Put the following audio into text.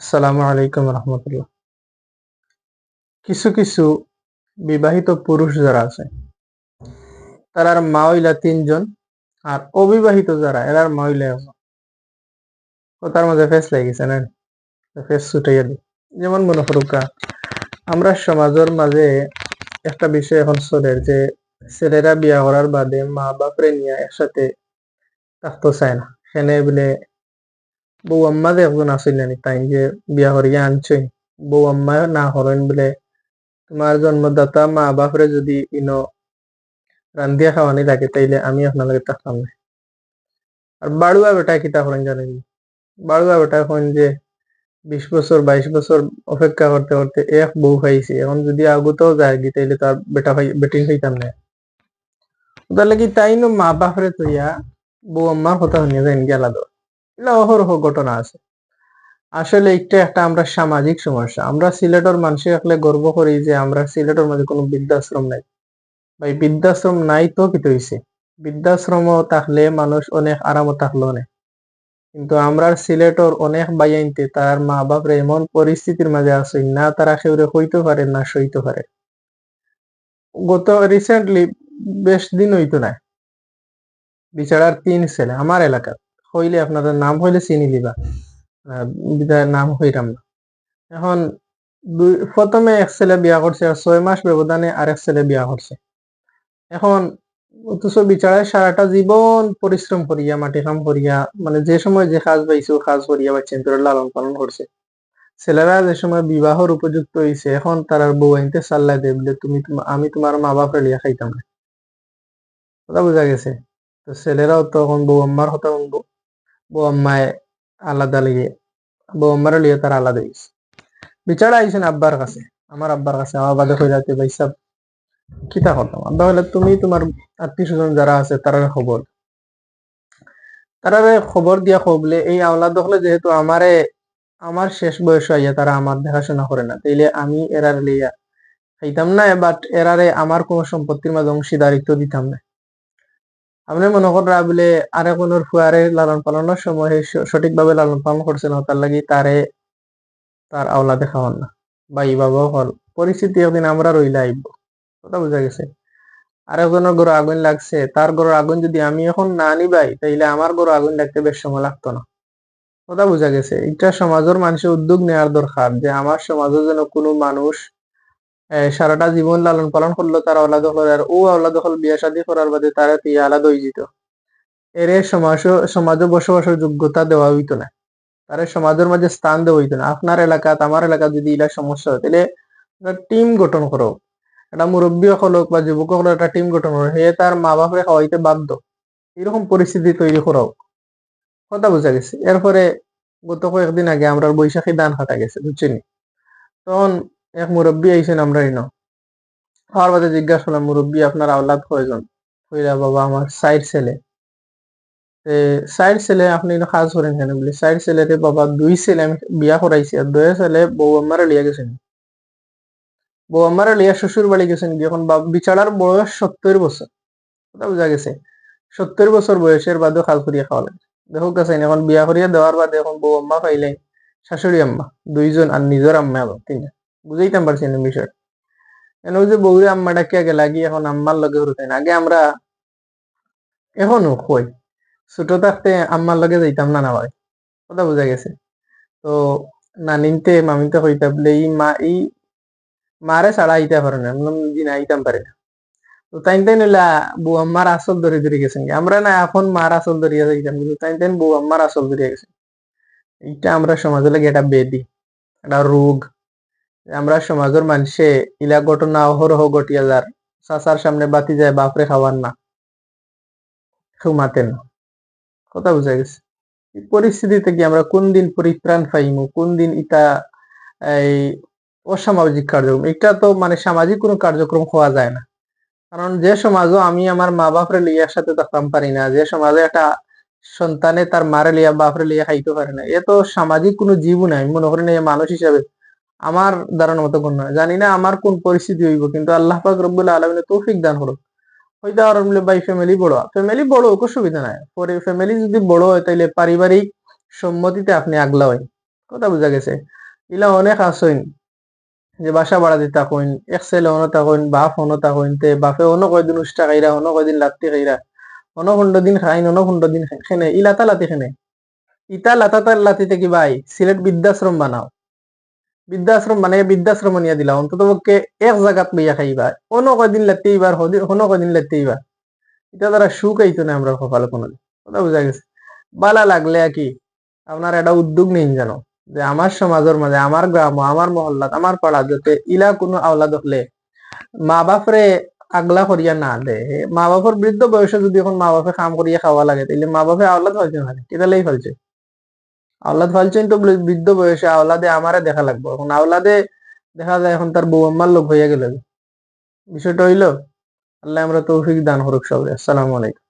আসসালামু আলাইকুম রহমতুল্লাহ। কিছু কিছু বিবাহিত পুরুষ যারা আছে তারার মা তিনজন আর অবিবাহিত যারা এরার মা হইলা একজন। কথার মাঝে ফেস লাগিছে না? ফেস ছুটাইয়া দি যেমন মনে করুকা আমরা সমাজের মাঝে একটা বিষয় এখন চলে যে ছেলেরা বিয়া করার বাদে মা বাপরে নিয়ে একসাথে থাকতে চায় না। সেনে বলে বউ আম্মা যে একজন আসিল নি তাই যে বিয়া করিয়া আনছই বউ আম্মা না করেন বলে তোমার জন্মদাতা মা বাপরে যদি ইনো রান্ধিয়া খাওয়ানি থাকে তাইলে আমি আপনাদের থাকতাম না আর বাড়ুয়া বেটা কিতা করেন জানেন বাড়ুয়া বেটা এখন যে বিশ বছর বাইশ বছর অপেক্ষা করতে করতে এক বউ খাইছি এখন যদি আগতেও যায় গি তাইলে তার বেটা বেটিং খাইতাম না তাহলে কি তাই মা বাপরে তৈয়া বউ আম্মার কথা শুনিয়ে যাইন গেলা দর এগুলা অহরহ ঘটনা আছে। আসলে এটা একটা আমরা সামাজিক সমস্যা। আমরা সিলেটের মানুষে আসলে গর্ব করি যে আমরা সিলেটের মাঝে কোনো বৃদ্ধাশ্রম নাই। ভাই, বৃদ্ধাশ্রম নাই তো কি হইছে? বৃদ্ধাশ্রম থাকলে মানুষ অনেক আরামও থাকল না। কিন্তু আমরা সিলেটর অনেক বাইয়াইনতে তার মা বাপরে এমন পরিস্থিতির মাঝে আছে, না তারা সেউরে হইতে পারে, না সইতে পারে। গত রিসেন্টলি বেশ দিন হইতো না। বিচারার তিন ছেলে, আমার এলাকার। হইলে আপনাদের নাম হইলে চিনি আহ, বিদায় নাম হইরাম না। এখন দুই প্রথমে এক ছেলে বিয়া করছে আর ছয় মাস ব্যবধানে আরেক ছেলে বিয়া করছে। এখন অথচ বিচারায় সারাটা জীবন পরিশ্রম করিয়া মাটি কাম করিয়া মানে যে সময় যে কাজ পাইছে কাজ করিয়া বাচ্চেন তোরা লালন পালন করছে। ছেলেরা যে সময় বিবাহর উপযুক্ত হইছে এখন তারার বউ আইনতে চাল্লাই দেয় বলে তুমি আমি তোমার মা বাপরে লিয়া খাইতাম না। কথা বোঝা গেছে? তো ছেলেরাও তখন বউ আম্মার কথা আম্মায় আলাদা লিয়ে বউ আম্মার লিয়ে তারা আলাদা হয়েছে বিচারা আইছেন আব্বার কাছে আমার আব্বার কাছে আমার বাদে কইরাতে ভাই সাহেব কিতা করতাম আব্বা বলে তুমি তোমার আত্মীয় স্বজন যারা আছে তারার খবর তারারে খবর দিয়া খবলে এই আওলাদ দখলে যেহেতু আমারে আমার শেষ বয়স আইয়া তারা আমার দেখাশোনা করে না তাইলে আমি এরার লিয়া খাইতাম না বাট এরারে আমার কোনো সম্পত্তির মাঝে অংশীদারিত্ব দিতাম না আপনি মনে করা বলে আরে কোনোর ফুয়ারে লালন পালনের সময় সঠিকভাবে লালন পালন করছে না, তার লাগি তারে তার আওলাদে খাওয়ান না। বা ই বাবাও হল পরিস্থিতি একদিন আমরা রইলে আইব। কথা বোঝা গেছে? আরেকজনের গরু আগুন লাগছে, তার গরুর আগুন যদি আমি এখন না নিবাই, তাইলে আমার গরু আগুন লাগতে বেশ সময় লাগতো না। কথা বোঝা গেছে? এটা সমাজের মানুষের উদ্যোগ নেওয়ার দরকার, যে আমার সমাজে যেন কোনো মানুষ সারাটা জীবন লালন পালন করল তার আলাদ হল আর ও আলাদ হল বিয়ে শাদী করার বাদে তারা তুই আলাদা হয়ে যেত। এর সমাজ, সমাজে বসবাসের যোগ্যতা দেওয়া হইতো না। তার সমাজের মাঝে স্থান দেওয়া হইতো না। আপনার এলাকাত আমার এলাকা যদি ইলা সমস্যা হয়, তাহলে টিম গঠন করো। একটা মুরব্বী হল বা যুবক হল, একটা টিম গঠন করো। হে তার মা বাপরে খাওয়াইতে বাধ্য। এরকম পরিস্থিতি তৈরি করাও। কথা বোঝা গেছে। এরপরে গত কয়েকদিন আগে আমরা বৈশাখী দান কাটা গেছে, বুঝছেন? তখন এক মুরব্বী আইছেন আমরা ইনো আমার বাদে জিজ্ঞাসা করলাম, মুরব্বী, আপনার আওলাদ কয়জন? কইরা, বাবা, আমার সাইড ছেলে। সাইড ছেলে, আপনি কাজ করেন কেন? বলি সাইড ছেলে রে বাবা, দুই ছেলে আমি বিয়া করাইছি আর দুই ছেলে বউ আমারে লিয়া গেছেন। বউ আমারে লিয়া শ্বশুর বাড়ি গেছেন বাপ বিচারার বয়স সত্তর বছর। কথা বোঝা গেছে? সত্তর বছর বয়সের বাদেও কাজ করিয়া খাওয়া লাগে দেখো গেছে এখন বিয়া করিয়া দেওয়ার বাদে এখন বউ আম্মা পাইলেন শাশুড়ি আম্মা, দুইজন আর নিজের আম্মা আবার তিনটা বুঝাইতাম পারছি না বিষয়। কেন ওই যে বউরে আম্মাটা কে আগে এখন আম্মার লগে হতেন আগে আমরা এখনও কই, ছোট থাকতে আম্মার লগে যাইতাম না ভাই, কথা বোঝা গেছে। তো নানিনতে মামিনতে হইতা বলে এই মা, এই মারে ছাড়া আইতে পারে না জি না আইতাম পারে না। তো তাই তাই নিলা বউ আম্মার আসল ধরে ধরে গেছেন আমরা না এখন মার আসল ধরিয়া যাইতাম, কিন্তু তাই তাই বউ আম্মার আসল ধরিয়া গেছে। এইটা আমরা সমাজে লাগে একটা বেদি, একটা রোগ। আমরা সমাজের মানুষে ইলা ঘটনা অহরহ ঘটিয়া যার, চাচার সামনে বাতি যায়, বাপরে খাওয়ার না। কেউ মাতেন কথা বুঝা গেছে। এই পরিস্থিতি থেকে আমরা কোন দিন পরিত্রাণ পাইমু, কোন দিন ইটা এই অসামাজিক কার্যক্রম? এটা তো মানে সামাজিক কোনো কার্যক্রম হওয়া যায় না। কারণ যে সমাজও আমি আমার মা বাপরে লিয়ে সাথে থাকতাম পারি না, যে সমাজে একটা সন্তানে তার মারে লিয়া বাপরে লিয়া খাইতে পারে না, এ তো সামাজিক কোনো জীবন নাই মনে করেন এই মানুষ হিসাবে আমার ধারণা মতো কোন নয়। জানি না আমার কোন পরিস্থিতি হইব, কিন্তু আল্লাহ পাক রব্বুল আলমিনে তৌফিক দান করুক। হয়তো আর বলে, ভাই ফ্যামিলি বড়। ফ্যামিলি বড় অসুবিধা নাই। পরে ফ্যামিলি যদি বড় হয়, তাইলে পারিবারিক সম্মতিতে আপনি আগলা হয় কথা বুঝা গেছে? ইলা অনেক আসইন যে বাসা ভাড়া দিতা কইন এক ছেলে অনতা কইন, বাপ অনতা কইন, তে বাপে অন্য কয়দিন উষ্টা খাইরা অন্য কয়দিন লাত্তি খাইরা অন্য পনেরো দিন খাইন অন্য পনেরো দিন খেনে, ইলাতা লাতি খেনে। ইটা লাতাতার লাতিতে কি ভাই, সিলেট বৃদ্ধাশ্রম বানাও। বৃদ্ধাশ্রম মানে বৃদ্ধাশ্রম নিয়ে দিলা অন্তত পক্ষে এক জায়গাত লইয়া খাইবা। অন্য কয়দিন লাত্তি এইবার অন্য কয়দিন লাত্তি এইবার এটা দ্বারা সুখ আইতো না আমরা কপালে কোনো কথা বুঝা গেছে? বালা লাগলে কি, আপনার একটা উদ্যোগ নেই জানো যে আমার সমাজের মাঝে, আমার গ্রাম, আমার মহল্লাত, আমার পাড়া যাতে ইলা কোনো আওলাদ হলে মা বাপরে আগলা করিয়া না দে। মা বাপর বৃদ্ধ বয়সে যদি এখন মা বাপে কাম করিয়া খাওয়া লাগে তাহলে মা বাপে আওলাদ ফেলছে না কেদালেই ফেলছে আওলাদ ফেলছেন তো বৃদ্ধ বয়সে আওলাদে আমারে দেখা লাগবো। এখন আওলাদে দেখা যায় এখন তার বউ আম্মার লোক হইয়া গেল। বিষয়টা হইল, আল্লাহ আমরা তৌফিক দান করুক সবাই। আসসালামু আলাইকুম।